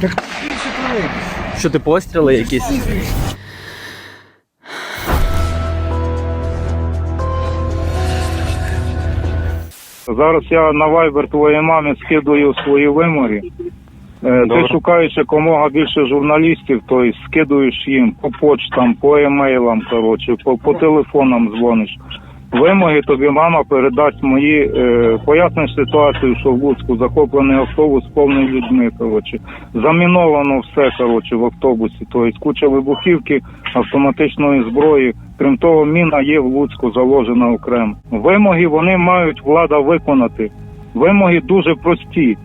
Так більше тролейбус. Що ти постріли якісь? Зараз я на Viber твоїй мамі скидую свої вимоги. Е, Ти шукаєш якомога більше журналістів, то й скидуєш їм по почтам, по емейлам, коротше, по, по телефонам дзвониш. Вимоги тобі мама передасть мої, е, поясниш ситуацію, що в Луцьку захоплений автобус повний людьми. Коротше, заміновано все коротше в автобусі. Тобто куча вибухівки, автоматичної зброї. Крім того, міна є в Луцьку заложена окремо. Вимоги вони мають влада виконати. Вимоги дуже прості.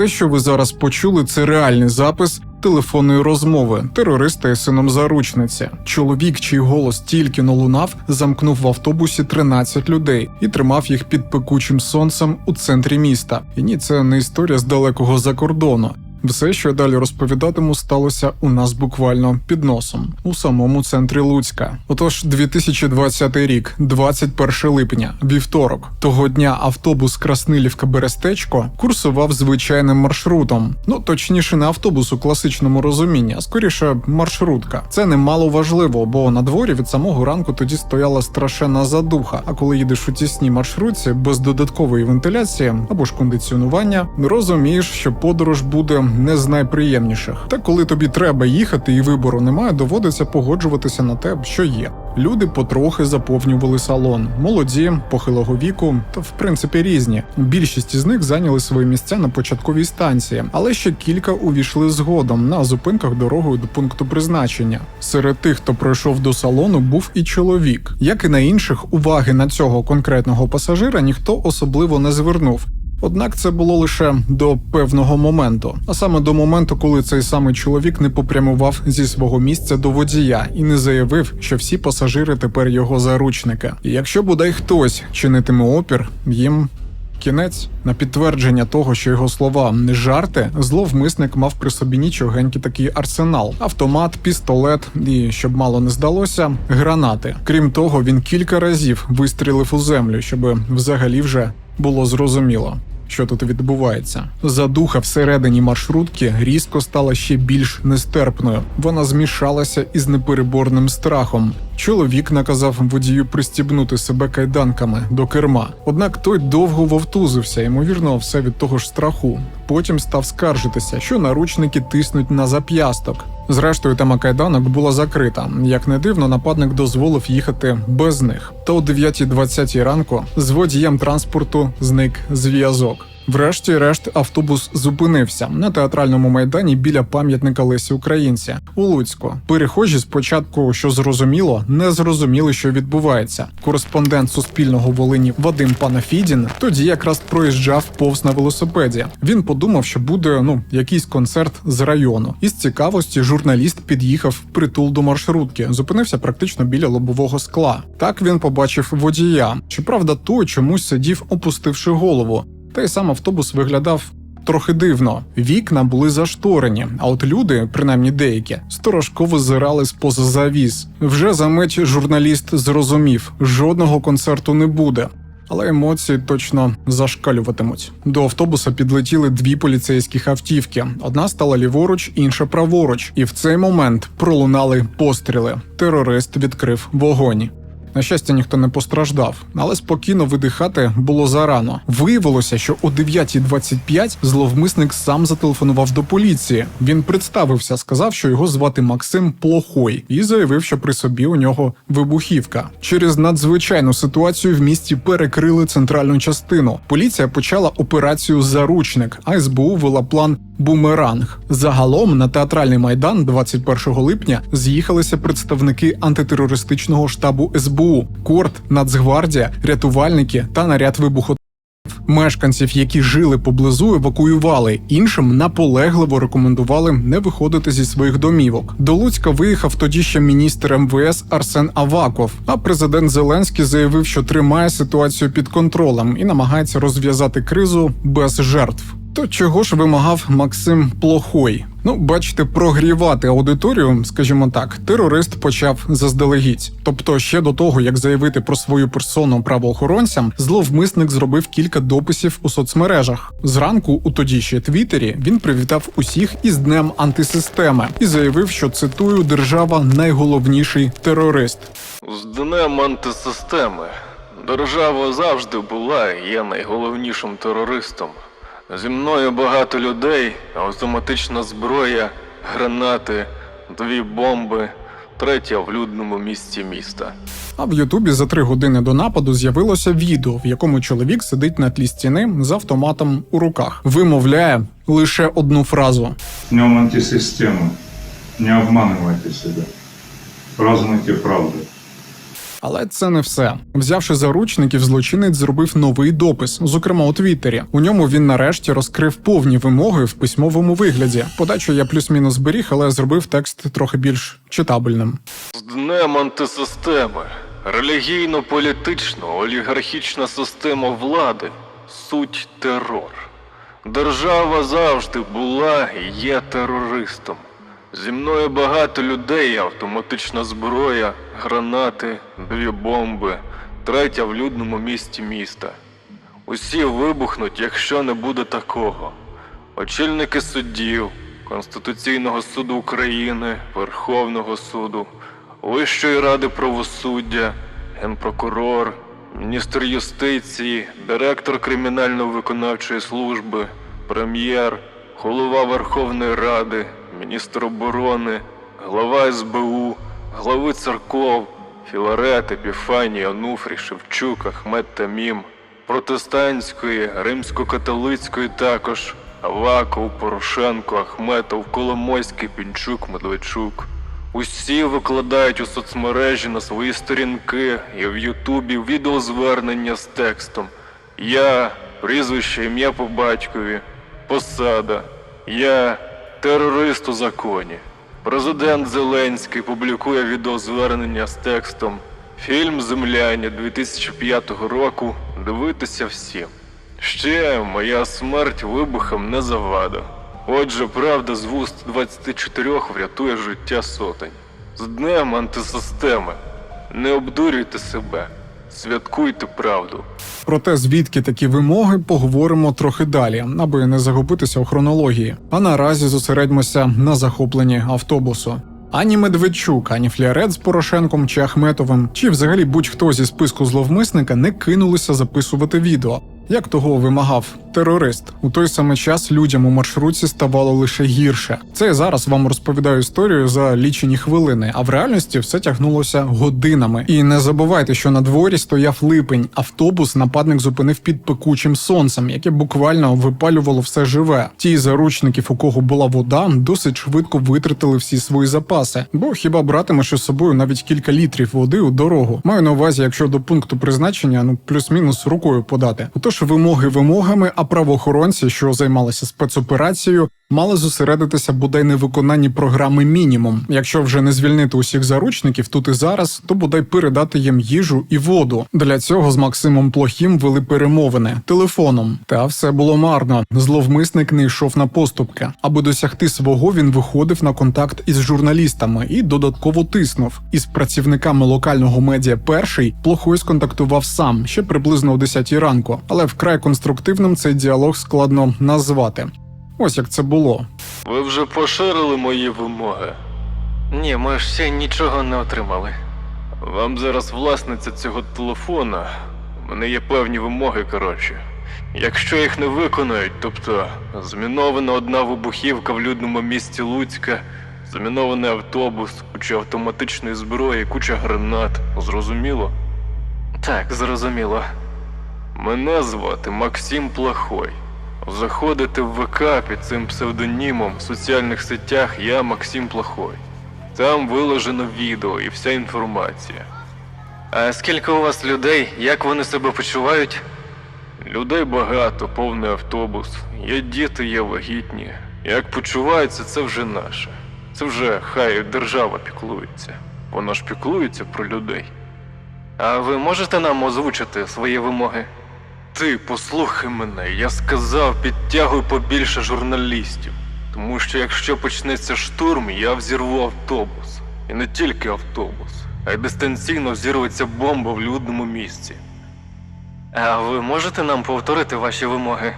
Те, що ви зараз почули, це реальний запис телефонної розмови терориста і сином заручниці. Чоловік, чий голос тільки но лунав, замкнув в автобусі 13 людей і тримав їх під пекучим сонцем у центрі міста. І ні, це не історія з далекого закордону. Все, що я далі розповідатиму, сталося у нас буквально під носом у самому центрі Луцька. Отож, 2020 рік, 21 липня, вівторок. Того дня автобус Краснилівка Берестечко курсував звичайним маршрутом. Ну точніше, не автобус у класичному розумінні, а скоріше маршрутка. Це немало важливо, бо на дворі від самого ранку тоді стояла страшенна задуха. А коли їдеш у тісній маршрутці без додаткової вентиляції або ж кондиціонування, розумієш, що подорож буде не з найприємніших. Та коли тобі треба їхати і вибору немає, доводиться погоджуватися на те, що є. Люди потрохи заповнювали салон. Молоді, похилого віку, та в принципі різні. Більшість із них зайняли свої місця на початковій станції, але ще кілька увійшли згодом на зупинках дорогою до пункту призначення. Серед тих, хто пройшов до салону, був і чоловік. Як і на інших, уваги на цього конкретного пасажира ніхто особливо не звернув. Однак це було лише до певного моменту, а саме до моменту, коли цей самий чоловік не попрямував зі свого місця до водія і не заявив, що всі пасажири тепер його заручники. І якщо бодай хтось чинитиме опір, їм. Кінець на підтвердження того, що його слова не жарти, зловмисник мав при собі нічогенький такий арсенал: автомат, пістолет і, щоб мало не здалося, гранати. Крім того, він кілька разів вистрілив у землю, щоб взагалі вже було зрозуміло. Що тут відбувається? Задуха всередині маршрутки різко стала ще більш нестерпною. Вона змішалася із непереборним страхом. Чоловік наказав водію пристібнути себе кайданками до керма. Однак той довго вовтузився, ймовірно, все від того ж страху. Потім став скаржитися, що наручники тиснуть на зап'ясток. Зрештою, тема кайданок була закрита. Як не дивно, нападник дозволив їхати без них. Та о 9.20 ранку з водієм транспорту зник зв'язок. Врешті-решт автобус зупинився на театральному майдані біля пам'ятника Лесі Українці у Луцьку. Перехожі спочатку, що зрозуміло, не зрозуміли, що відбувається. Кореспондент Суспільного Волині Вадим Панафідін тоді якраз проїжджав повз на велосипеді. Він подумав, що буде ну якийсь концерт з району. Із цікавості журналіст під'їхав в притул до маршрутки, зупинився практично біля лобового скла. Так він побачив водія. Щоправда, той чомусь сидів, опустивши голову. Та й сам автобус виглядав трохи дивно. Вікна були зашторені, а от люди, принаймні деякі, сторожково зирали з поза завіс. Вже за мить журналіст зрозумів, жодного концерту не буде. Але емоції точно зашкалюватимуть. До автобуса підлетіли дві поліцейських автівки. Одна стала ліворуч, інша праворуч. І в цей момент пролунали постріли. Терорист відкрив вогонь. На щастя, ніхто не постраждав, але спокійно видихати було зарано. Виявилося, що о 9.25 зловмисник сам зателефонував до поліції. Він представився, сказав, що його звати Максим Плохой, і заявив, що при собі у нього вибухівка. Через надзвичайну ситуацію в місті перекрили центральну частину. Поліція почала операцію Заручник, а СБУ вела план Бумеранг. Загалом на театральний майдан 21 липня з'їхалися представники антитерористичного штабу СБУ, Корт, Нацгвардія, рятувальники та наряд вибуху. Мешканців, які жили поблизу, евакуювали. Іншим наполегливо рекомендували не виходити зі своїх домівок. До Луцька виїхав тоді ще міністр МВС Арсен Аваков. А президент Зеленський заявив, що тримає ситуацію під контролем і намагається розв'язати кризу без жертв. То чого ж вимагав Максим Плохой? Ну, бачите, прогрівати аудиторію, скажімо так, терорист почав заздалегідь. Тобто, ще до того, як заявити про свою персону правоохоронцям, зловмисник зробив кілька дописів у соцмережах. Зранку, у тоді ще Твіттері, він привітав усіх із днем антисистеми і заявив, що цитую: держава найголовніший терорист. З днем антисистеми. Держава завжди була і є найголовнішим терористом. Зі мною багато людей, автоматична зброя, гранати, дві бомби, третя в людному місці міста. А в Ютубі за три години до нападу з'явилося відео, в якому чоловік сидить на тлі стіни з автоматом у руках. Вимовляє лише одну фразу. Днем антисистемы. Не обманывайте себя. Празднуйте правду. Але це не все. Взявши заручників, злочинець зробив новий допис, зокрема у Твіттері. У ньому він нарешті розкрив повні вимоги в письмовому вигляді. Подачу я плюс-мінус зберіг, але зробив текст трохи більш читабельним. З днем антисистеми. Релігійно-політична олігархічна система влади суть терор. Держава завжди була і є терористом. Зі мною багато людей, автоматична зброя, гранати, дві бомби, третя в людному місті міста. Усі вибухнуть, якщо не буде такого. Очільники суддів, Конституційного суду України, Верховного суду, Вищої ради правосуддя, генпрокурор, міністр юстиції, директор кримінально-виконавчої служби, прем'єр, голова Верховної Ради, міністр оборони, глава СБУ, глави церков, Філарет, Епіфаній, Онуфрій, Шевчук, Ахмед Тамім, протестантської, римсько-католицької також, Аваков, Порошенко, Ахметов, Коломойський, Пінчук, Медведчук. Усі викладають у соцмережі на свої сторінки і в Ютубі відеозвернення з текстом Я, прізвище, ім'я по батькові, посада, я терорист у законі. Президент Зеленський публікує відеозвернення з текстом Фільм Земляні 2005 року. Дивитися всім. Ще моя смерть вибухом не завада. Отже, правда з вуст 24 врятує життя сотень. З днем антисистеми. Не обдурюйте себе. Святкуйте правду. Про те, звідки такі вимоги поговоримо трохи далі, аби не загубитися у хронології. А наразі зосередьмося на захопленні автобусу. Ані Медведчук, ані Флярет з Порошенком чи Ахметовим, чи взагалі будь-хто зі списку зловмисника не кинулися записувати відео. Як того вимагав терорист, у той самий час людям у маршрутці ставало лише гірше. Це я зараз вам розповідаю історію за лічені хвилини, а в реальності все тягнулося годинами. І не забувайте, що на дворі стояв липень. Автобус нападник зупинив під пекучим сонцем, яке буквально випалювало все живе. Ті заручників, у кого була вода, досить швидко витратили всі свої запаси. Бо хіба братимеш із собою навіть кілька літрів води у дорогу? Маю на увазі, якщо до пункту призначення ну плюс-мінус рукою подати. Отож, вимоги вимогами, а правоохоронці, що займалися спецоперацією, мали зосередитися бодай на виконанні програми мінімум. Якщо вже не звільнити усіх заручників тут і зараз, то бодай передати їм їжу і воду. Для цього з Максимом Плохім вели перемовини телефоном. Та все було марно. Зловмисник не йшов на поступки. Аби досягти свого, він виходив на контакт із журналістами і додатково тиснув. Із працівниками локального медіа перший плохой сконтактував сам ще приблизно о 10 ранку, але вкрай конструктивним цей діалог складно назвати. Ось як це було. Ви вже поширили мої вимоги. Ні, ми ж ще нічого не отримали. Вам зараз власниця цього телефона. У мене є певні вимоги, коротше. Якщо їх не виконають, тобто змінована одна вибухівка в людному місті Луцька, замінований автобус, куча автоматичної зброї, куча гранат. Зрозуміло? Так, зрозуміло. Мене звати Максим Плохой. Заходите в ВК під цим псевдонімом в соціальних сетях я Максим Плохой. Там виложено відео і вся інформація. А скільки у вас людей? Як вони себе почувають? Людей багато, повний автобус. Є діти, є вагітні. Як почуваються, це вже наше. Це вже хай держава піклується. Вона ж піклується про людей. А ви можете нам озвучити свої вимоги? Ти послухай мене, я сказав, підтягуй побільше журналістів. Тому що якщо почнеться штурм, я взірву автобус. І не тільки автобус, а й дистанційно взірветься бомба в людному місці. А ви можете нам повторити ваші вимоги?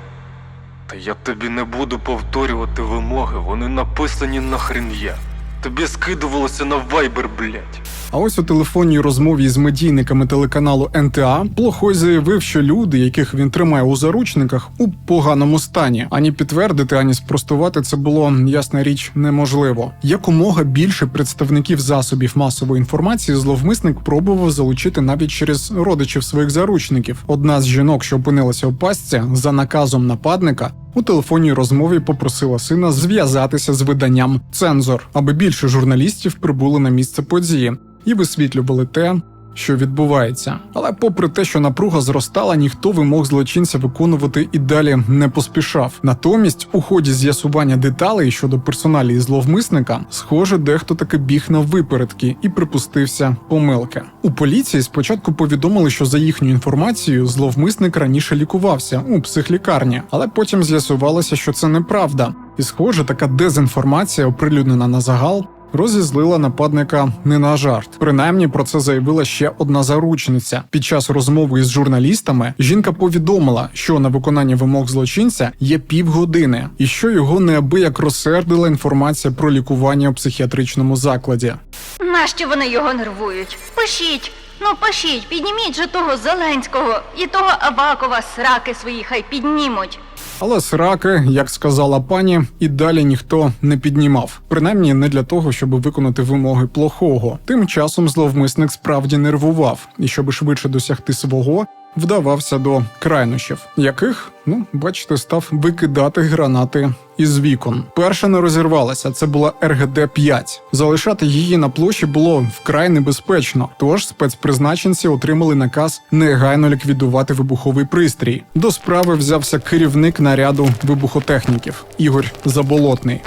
Та я тобі не буду повторювати вимоги, вони написані нахрен я. Тобі скидувалося на вайбер, блять. А ось у телефонній розмові з медійниками телеканалу НТА Плохой заявив, що люди, яких він тримає у заручниках, у поганому стані. Ані підтвердити, ані спростувати це було ясна річ неможливо. Якомога більше представників засобів масової інформації зловмисник пробував залучити навіть через родичів своїх заручників. Одна з жінок, що опинилася у пастці, за наказом нападника. У телефонній розмові попросила сина зв'язатися з виданням Цензор, аби більше журналістів прибули на місце події і висвітлювали те, що відбувається. Але, попри те, що напруга зростала, ніхто вимог злочинця виконувати і далі не поспішав. Натомість, у ході з'ясування деталей щодо персоналії зловмисника, схоже, дехто таки біг на випередки і припустився помилки. У поліції спочатку повідомили, що за їхньою інформацією зловмисник раніше лікувався у психлікарні, але потім з'ясувалося, що це неправда. І схоже, така дезінформація, оприлюднена на загал, розізлила нападника не на жарт. Принаймні про це заявила ще одна заручниця. Під час розмови із журналістами жінка повідомила, що на виконання вимог злочинця є півгодини, і що його неабияк розсердила інформація про лікування у психіатричному закладі. Нащо вони його нервують? Пишіть, ну пишіть, підніміть же того Зеленського і того Абакова сраки свої хай піднімуть. Але сраки, як сказала пані, і далі ніхто не піднімав. Принаймні не для того, щоб виконати вимоги плохого. Тим часом зловмисник справді нервував, і щоб швидше досягти свого, вдавався до крайнощів, яких, ну бачите, став викидати гранати із вікон. Перша не розірвалася. Це була РГД 5 Залишати її на площі було вкрай небезпечно. Тож спецпризначенці отримали наказ негайно ліквідувати вибуховий пристрій. До справи взявся керівник наряду вибухотехніків Ігор Заболотний.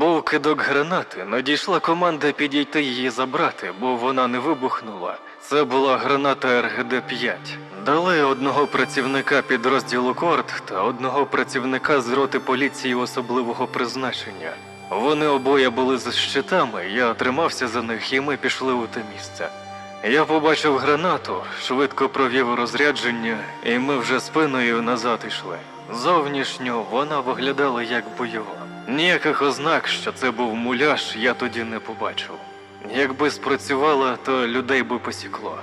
Був кидок гранати, надійшла команда підійти її забрати, бо вона не вибухнула. Це була граната РГД-5. Дали одного працівника підрозділу Корт та одного працівника з роти поліції особливого призначення. Вони обоє були з щитами, я тримався за них і ми пішли у те місце. Я побачив гранату, швидко провів розрядження, і ми вже спиною назад йшли. Зовнішньо вона виглядала як бойова. Ніяких ознак, що це був муляж, я тоді не побачив. Якби спрацювала, то людей би посікло.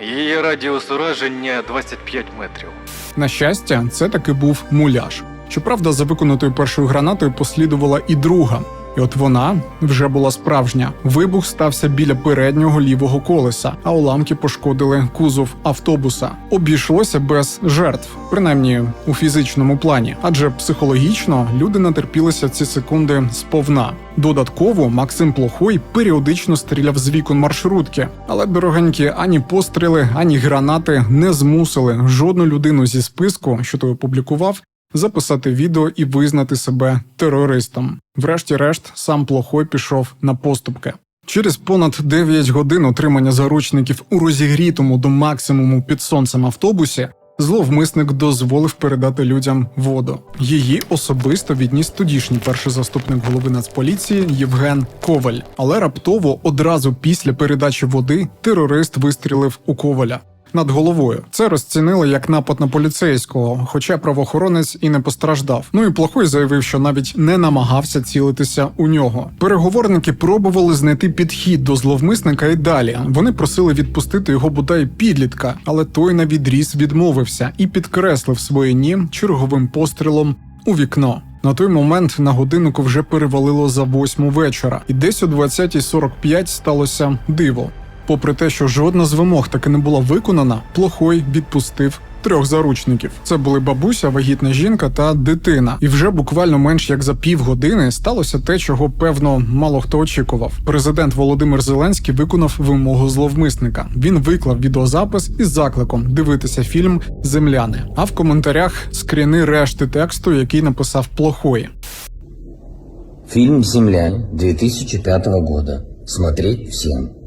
Її радіус ураження 25 метрів. На щастя, це таки був муляж. Щоправда, за виконатою першою гранатою послідувала і друга. І от вона вже була справжня. Вибух стався біля переднього лівого колеса, а уламки пошкодили кузов автобуса. Обійшлося без жертв, принаймні у фізичному плані, адже психологічно люди натерпілися ці секунди сповна. Додатково Максим Плохой періодично стріляв з вікон маршрутки, але дорогенькі ані постріли, ані гранати не змусили жодну людину зі списку, що той опублікував, записати відео і визнати себе терористом. Врешті-решт, сам Плохой пішов на поступки. Через понад 9 годин отримання заручників у розігрітому до максимуму під сонцем автобусі. Зловмисник дозволив передати людям воду. Її особисто відніс тодішній перший заступник голови Нацполіції Євген Коваль. Але раптово, одразу після передачі води, терорист вистрілив у Коваля над головою. Це розцінили як напад на поліцейського, хоча правоохоронець і не постраждав. Ну і плохой заявив, що навіть не намагався цілитися у нього. Переговорники пробували знайти підхід до зловмисника і далі. Вони просили відпустити його бодай підлітка, але той на відріз відмовився і підкреслив своє ні черговим пострілом у вікно. На той момент на годиннику вже перевалило за восьму вечора, і десь о 20.45 сталося диво. Попри те, що жодна з вимог таки не була виконана, плохой відпустив трьох заручників. Це були бабуся, вагітна жінка та дитина. І вже буквально менш як за півгодини сталося те, чого певно мало хто очікував. Президент Володимир Зеленський виконав вимогу зловмисника. Він виклав відеозапис із закликом дивитися фільм Земляни. А в коментарях скріни решти тексту, який написав плохої. Фильм «Земляне» 2005 года. Смотреть всем.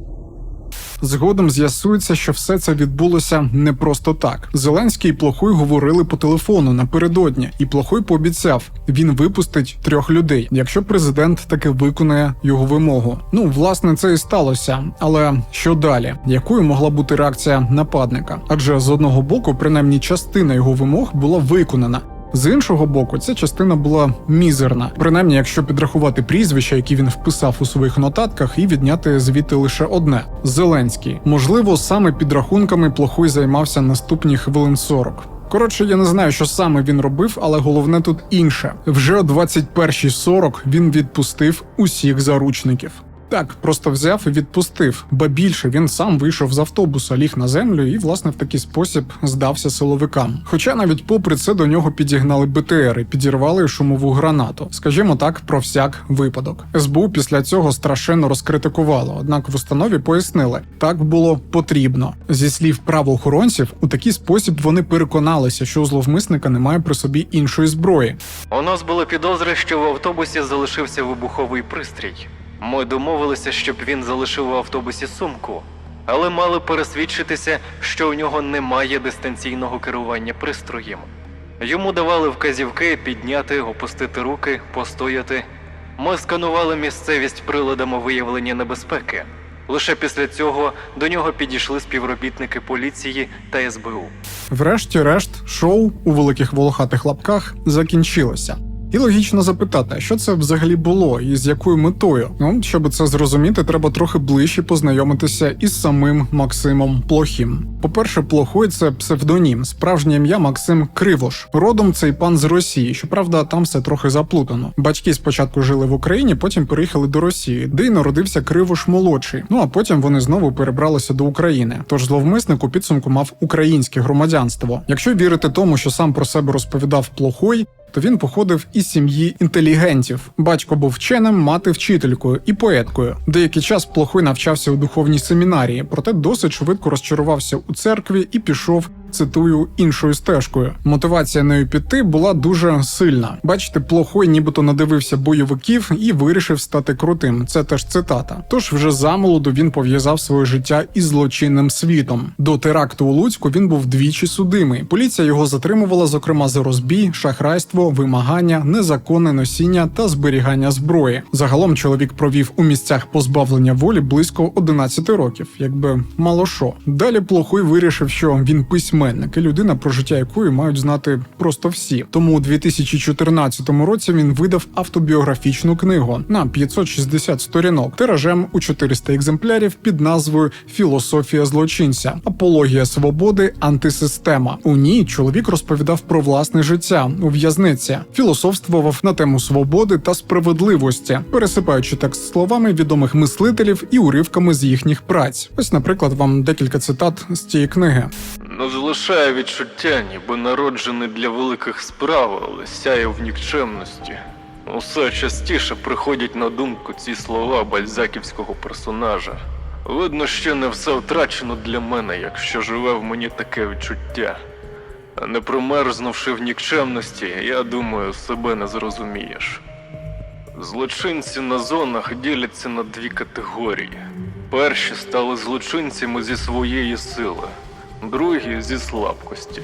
Згодом з'ясується, що все це відбулося не просто так. Зеленський і Плохой говорили по телефону напередодні, і Плохой пообіцяв, він випустить трьох людей, якщо президент таки виконає його вимогу. Ну, власне, це і сталося. Але що далі? Якою могла бути реакція нападника? Адже з одного боку, принаймні частина його вимог була виконана. З іншого боку, ця частина була мізерна, принаймні, якщо підрахувати прізвища, які він вписав у своїх нотатках, і відняти звідти лише одне Зеленський. Можливо, саме підрахунками плохой займався наступні хвилин 40. Коротше, я не знаю, що саме він робив, але головне тут інше. Вже о 21.40 він відпустив усіх заручників. Так, просто взяв і відпустив, ба більше він сам вийшов з автобуса, ліг на землю і, власне, в такий спосіб здався силовикам. Хоча навіть попри це до нього підігнали БТР і підірвали шумову гранату. Скажімо так, про всяк випадок. СБУ після цього страшенно розкритикувало, однак в установі пояснили, так було потрібно. Зі слів правоохоронців, у такий спосіб вони переконалися, що у зловмисника немає при собі іншої зброї. У нас були підозри, що в автобусі залишився вибуховий пристрій. Ми домовилися, щоб він залишив у автобусі сумку, але мали пересвідчитися, що у нього немає дистанційного керування пристроєм. Йому давали вказівки підняти, опустити руки, постояти. Ми сканували місцевість приладами виявлення небезпеки. Лише після цього до нього підійшли співробітники поліції та СБУ. Врешті-решт, шоу у великих волохатих лапках закінчилося. І логічно запитати, що це взагалі було і з якою метою? Ну, щоб це зрозуміти, треба трохи ближче познайомитися із самим Максимом Плохім. По-перше, плохой це псевдонім, справжнє ім'я Максим Кривош. Родом цей пан з Росії. Щоправда, там все трохи заплутано. Батьки спочатку жили в Україні, потім переїхали до Росії, де й народився Кривош молодший. Ну а потім вони знову перебралися до України. Тож зловмисник у підсумку мав українське громадянство. Якщо вірити тому, що сам про себе розповідав плохой, то він походив із сім'ї інтелігентів. Батько був вченим, мати вчителькою і поеткою. Деякий час плохой навчався у духовній семінарії, проте досить швидко розчарувався у церкві і пішов. Цитую іншою стежкою. Мотивація нею піти була дуже сильна. Бачите, плохой нібито надивився бойовиків і вирішив стати крутим. Це теж цитата. Тож вже замолоду він пов'язав своє життя із злочинним світом. До теракту у Луцьку він був двічі судимий. Поліція його затримувала, зокрема за розбій, шахрайство, вимагання, незаконне носіння та зберігання зброї. Загалом чоловік провів у місцях позбавлення волі близько 11 років, якби мало що. Далі плохой вирішив, що він письменник і людина, про життя якої мають знати просто всі. Тому у 2014 році він видав автобіографічну книгу на 560 сторінок тиражем у 400 екземплярів під назвою Філософія злочинця, апологія свободи, антисистема. У ній чоловік розповідав про власне життя у в'язниці, філософствував на тему свободи та справедливості, пересипаючи текст словами відомих мислителів і уривками з їхніх праць. Ось, наприклад, вам декілька цитат з цієї книги. Залишає відчуття, ніби народжений для великих справ, але сяє в нікчемності. Усе частіше приходять на думку ці слова бальзаківського персонажа. Видно, що не все втрачено для мене, якщо живе в мені таке відчуття. А не промерзнувши в нікчемності, я думаю, себе не зрозумієш. Злочинці на зонах діляться на дві категорії. Перші стали злочинцями зі своєї сили, другі зі слабкості.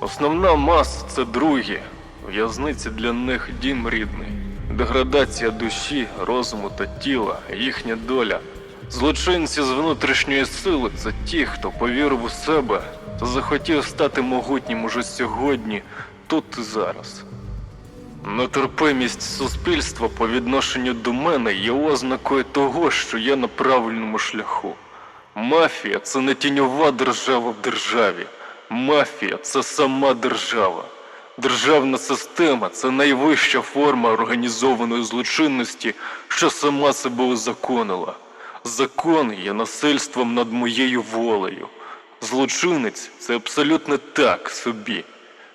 Основна маса це другі. В'язниці для них дім рідний. Деградація душі, розуму та тіла, їхня доля. Злочинці з внутрішньої сили це ті, хто повірив у себе та захотів стати могутнім уже сьогодні, тут і зараз. Нетерпимість суспільства по відношенню до мене є ознакою того, що я на правильному шляху. Мафія це не тіньова держава в державі. Мафія це сама держава. Державна система це найвища форма організованої злочинності, що сама себе узаконила. Закон є насильством над моєю волею. Zлочинець це абсолютно так собі.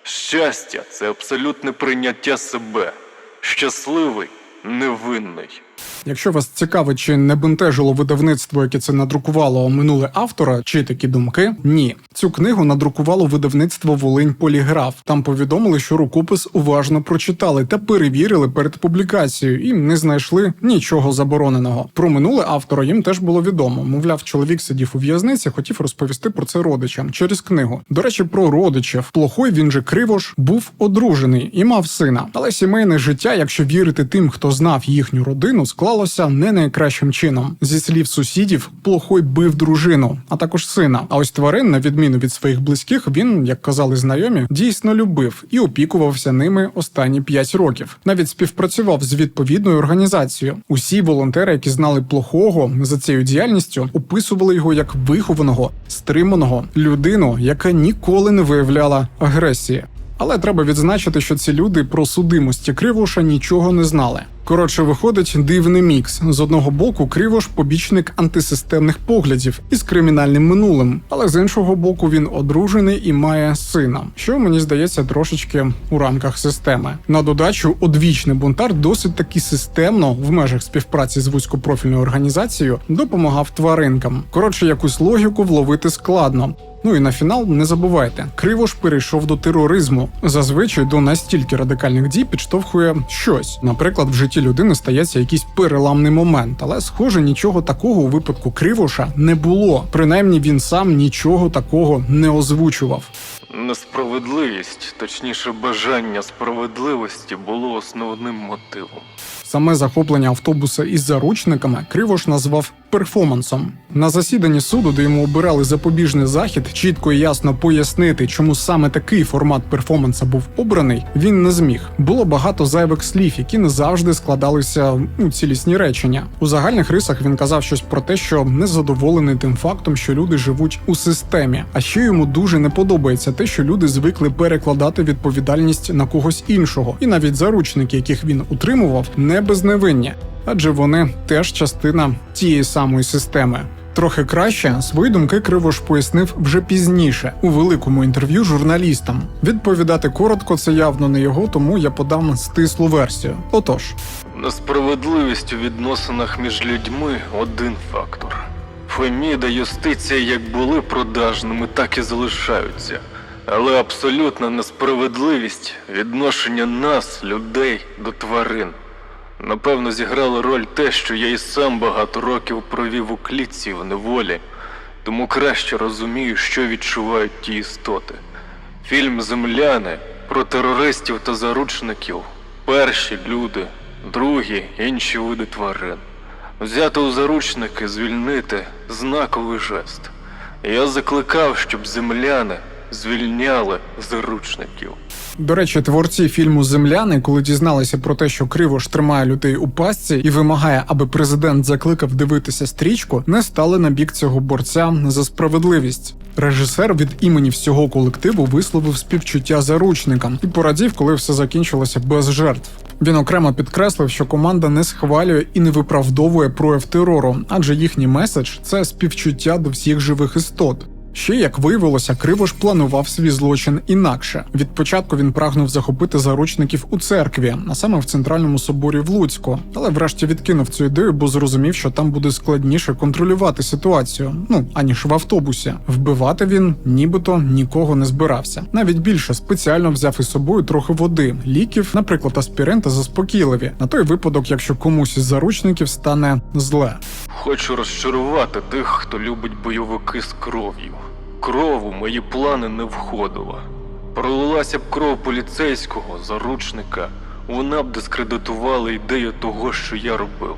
Щастя це абсолютне прийняття себе. Щасливий невинний. Якщо вас цікавить, чи не бентежило видавництво, яке це надрукувало минуле автора, чи такі думки, ні. Цю книгу надрукувало видавництво Волинь Поліграф. Там повідомили, що рукопис уважно прочитали та перевірили перед публікацією і не знайшли нічого забороненого. Про минуле автора їм теж було відомо. Мовляв, чоловік сидів у в'язниці, хотів розповісти про це родичам через книгу. До речі, про родичів. Плохой він же Кривош був одружений і мав сина. Але сімейне життя, якщо вірити тим, хто знав їхню родину, склалося не найкращим чином. Зі слів сусідів, плохой бив дружину, а також сина. А ось тварин, на відміну від своїх близьких, він, як казали знайомі, дійсно любив і опікувався ними останні 5 років. Навіть співпрацював з відповідною організацією. Усі волонтери, які знали плохого за цією діяльністю, описували його як вихованого, стриманого людину, яка ніколи не виявляла агресії. Але треба відзначити, що ці люди про судимості Кривоша нічого не знали. Коротше, виходить дивний мікс. З одного боку, Кривош побічник антисистемних поглядів із кримінальним минулим, але з іншого боку, він одружений і має сина, що мені здається трошечки у рамках системи. На додачу, одвічний бунтар досить таки системно в межах співпраці з вузькопрофільною організацією допомагав тваринкам. Коротше, якусь логіку вловити складно. Ну і на фінал не забувайте, криво ж перейшов до тероризму. Зазвичай до настільки радикальних дій підштовхує щось. Наприклад, в житті людини стається якийсь переламний момент, але схоже, нічого такого у випадку Кривоша не було. Принаймні він сам нічого такого не озвучував. Несправедливість, точніше, бажання справедливості було основним мотивом. Саме захоплення автобуса із заручниками Кривош назвав перформансом. На засіданні суду, де йому обирали запобіжний захід, чітко і ясно пояснити, чому саме такий формат перформанса був обраний, він не зміг. Було багато зайвих слів, які не завжди складалися у цілісні речення. У загальних рисах він казав щось про те, що не задоволений тим фактом, що люди живуть у системі. А ще йому дуже не подобається те, що люди звикли перекладати відповідальність на когось іншого, і навіть заручники, яких він утримував, не безневинні, адже вони теж частина тієї самої системи. Трохи краще свої думки Кривош пояснив вже пізніше у великому інтерв'ю журналістам. Відповідати коротко це явно не його, тому я подам стислу версію. Отож, Несправедливість у відносинах між людьми один фактор. Феміда, юстиція як були продажними, так і залишаються. Але абсолютна несправедливість відношення нас, людей, до тварин. Напевно, зіграло роль те, що я і сам багато років провів у клітці в неволі, тому краще розумію, що відчувають ті істоти. Фільм Земляни про терористів та заручників. Перші люди, другі інші види тварин. Взяти у заручники, звільнити знаковий жест. Я закликав, щоб земляни звільняли заручників. До речі, творці фільму Земляни, коли дізналися про те, що Кривош тримає людей у пастці і вимагає, аби президент закликав дивитися стрічку, не стали на бік цього борця за справедливість. Режисер від імені всього колективу висловив співчуття заручникам і порадів, коли все закінчилося без жертв. Він окремо підкреслив, що команда не схвалює і не виправдовує прояв терору, адже їхній меседж це співчуття до всіх живих істот. Ще як виявилося, Кривош планував свій злочин інакше. Від початку він прагнув захопити заручників у церкві, а саме в центральному соборі в Луцьку, але врешті відкинув цю ідею, бо зрозумів, що там буде складніше контролювати ситуацію. Ну аніж в автобусі. Вбивати він нібито нікого не збирався. Навіть більше спеціально взяв із собою трохи води, ліків, наприклад, аспірин та заспокійливі, на той випадок, якщо комусь із заручників стане зле. Хочу розчарувати тих, хто любить бойовики з кров'ю. Кров у мої плани не входила. Пролилася б кров поліцейського, заручника, вона б дискредитувала ідею того, що я робив.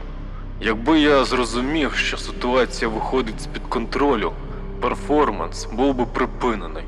Якби я зрозумів, що ситуація виходить з-під контролю, перформанс був би припинений.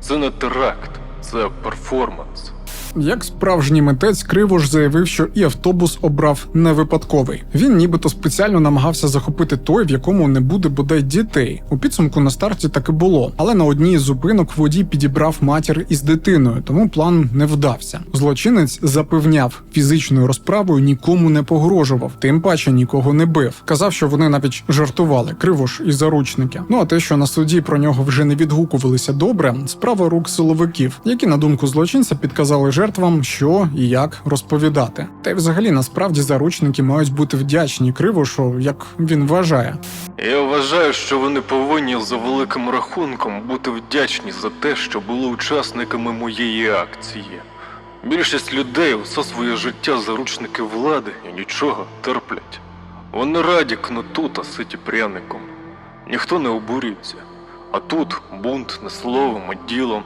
Це не теракт, це перформанс. Як справжній митець Кривош заявив, що і автобус обрав не випадковий. Він нібито спеціально намагався захопити той, в якому не буде бодай дітей. У підсумку на старті так і було, але на одній із зупинок водій підібрав матір із дитиною, тому план не вдався. Злочинець запевняв, фізичною розправою нікому не погрожував, тим паче нікого не бив. Казав, що вони навіть жартували Кривош і заручники. Ну а те, що на суді про нього вже не відгукувалися добре, справа рук силовиків, які на думку злочинця підказали жертві, жертвам, що і як розповідати. Та й взагалі насправді заручники мають бути вдячні Кривошу, як він вважає. Я вважаю, що вони повинні за великим рахунком бути вдячні за те, що були учасниками моєї акції. Більшість людей усе своє життя заручники влади і нічого терплять. Вони раді кнуту та ситі пряником. Ніхто не обурюється. А тут бунт не словом, а ділом.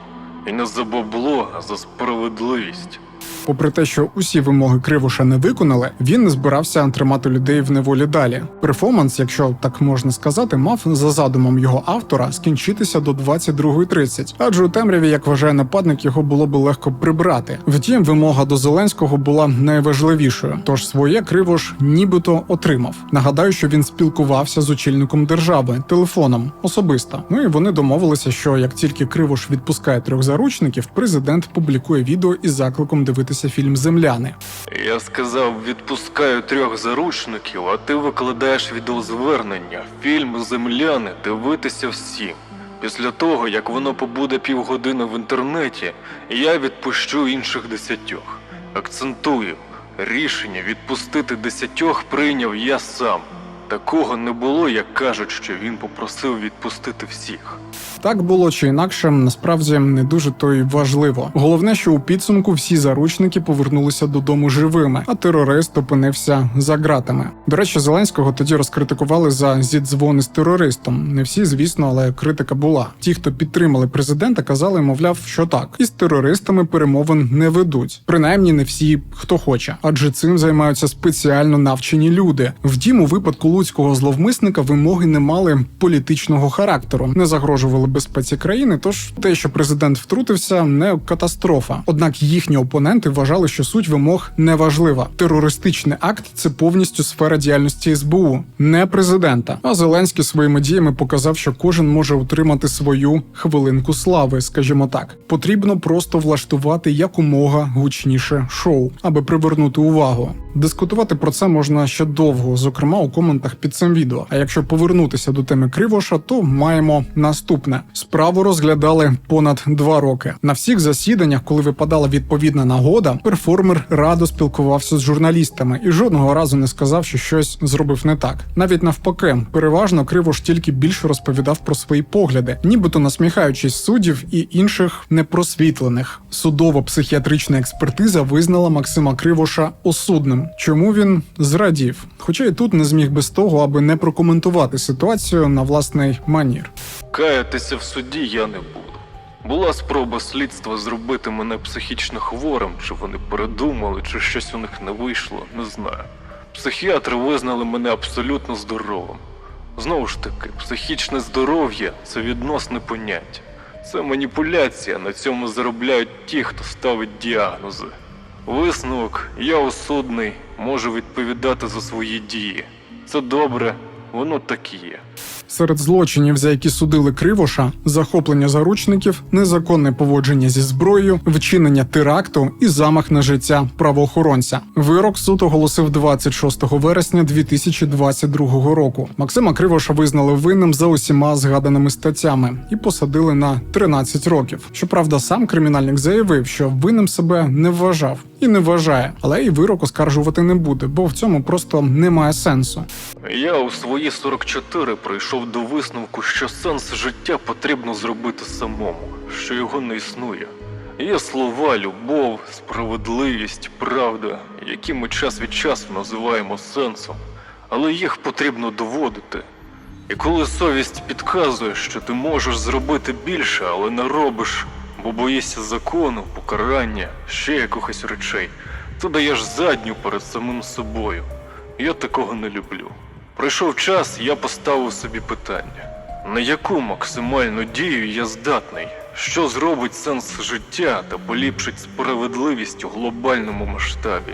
І не за бабло, а за справедливість. Попри те, що усі вимоги Кривоша не виконали, він не збирався тримати людей в неволі далі. Перформанс, якщо так можна сказати, мав за задумом його автора скінчитися до 22.30, адже у темряві, як вважає нападник, його було би легко прибрати. Втім, вимога до Зеленського була найважливішою, тож своє Кривош нібито отримав. Нагадаю, що він спілкувався з очільником держави телефоном особисто. Ну і вони домовилися, що як тільки Кривош відпускає трьох заручників, президент публікує відео із закликом дивитися фільм Земляни. Я сказав, відпускаю трьох заручників, а ти викладаєш відеозвернення, фільм Земляни дивитися всім. Після того, як воно побуде півгодини в інтернеті, я відпущу інших десятьох. Акцентую, рішення відпустити десятьох прийняв я сам. Такого не було, як кажуть, що він попросив відпустити всіх. Так було чи інакше, насправді не дуже то й важливо. Головне, що у підсумку всі заручники повернулися додому живими, а терорист опинився за ґратами. До речі, Зеленського тоді розкритикували за зідзвони з терористом. Не всі, звісно, але критика була. Ті, хто підтримали президента, казали, мовляв, що так, із терористами перемовин не ведуть. Принаймні не всі, хто хоче, адже цим займаються спеціально навчені люди. Втім, у випадку луцького зловмисника вимоги не мали політичного характеру, не загрожували безпеці країни. Тож те, що президент втрутився, не катастрофа. Однак їхні опоненти вважали, що суть вимог не важлива. Терористичний акт це повністю сфера діяльності СБУ, не президента. А Зеленський своїми діями показав, що кожен може отримати свою хвилинку слави, скажімо так. Потрібно просто влаштувати якомога гучніше шоу, аби привернути увагу. Дискутувати про це можна ще довго, зокрема у коментах під цим відео. А якщо повернутися до теми Кривоша, то маємо наступне: справу розглядали понад два роки. На всіх засіданнях, коли випадала відповідна нагода, перформер радо спілкувався з журналістами і жодного разу не сказав, що щось зробив не так. Навіть навпаки, переважно Кривош тільки більше розповідав про свої погляди, нібито насміхаючись суддів і інших непросвітлених. Судово-психіатрична експертиза визнала Максима Кривоша осудним. Чому він зрадів? Хоча і тут не зміг без того, аби не прокоментувати ситуацію на власний манір. Каятися в суді я не буду. Була спроба слідства зробити мене психічно хворим, чи вони передумали, чи щось у них не вийшло, не знаю. Психіатри визнали мене абсолютно здоровим. Знову ж таки, психічне здоров'я це відносне поняття. Це маніпуляція, на цьому заробляють ті, хто ставить діагнози. Висновок, я осудний, можу відповідати за свої дії. Це добре, воно так і є. Серед злочинів, за які судили Кривоша, захоплення заручників, незаконне поводження зі зброєю, вчинення теракту і замах на життя правоохоронця. Вирок суд оголосив 26 вересня 2022 року. Максима Кривоша визнали винним за усіма згаданими статтями і посадили на 13 років. Щоправда, сам кримінальник заявив, що винним себе не вважав і не вважає, але і вирок оскаржувати не буде, бо в цьому просто немає сенсу. Я у свої 44 прийшов до висновку, що сенс життя потрібно зробити самому, що його не існує. Є слова, любов, справедливість, правда, які ми час від часу називаємо сенсом, але їх потрібно доводити. І коли совість підказує, що ти можеш зробити більше, але не робиш, бо боїшся закону, покарання, ще якихось речей, ти даєш задню перед самим собою. Я такого не люблю. Пройшов час, я поставив собі питання: на яку максимальну дію я здатний? Що зробить сенс життя та поліпшить справедливість у глобальному масштабі?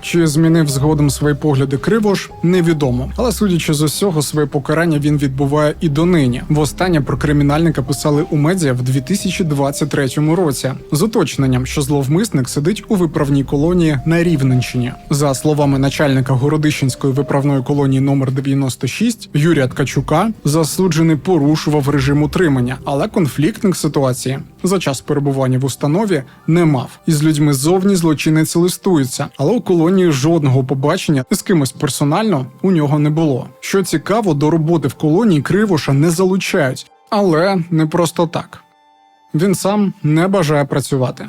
Чи змінив згодом свої погляди Кривош, невідомо. Але судячи з усього, своє покарання він відбуває і донині. Востаннє про кримінальника писали у медіа в 2023 році з уточненням, що зловмисник сидить у виправній колонії на Рівненщині. За словами начальника Городищенської виправної колонії номер 96 Юрія Ткачука, засуджений порушував режим утримання, але конфліктних ситуацій ситуації. За час перебування в установі не мав. Із людьми ззовні злочинець листується, але у колонії жодного побачення з кимось персонально у нього не було. Що цікаво, до роботи в колонії Кривоша не залучають, але не просто так. Він сам не бажає працювати.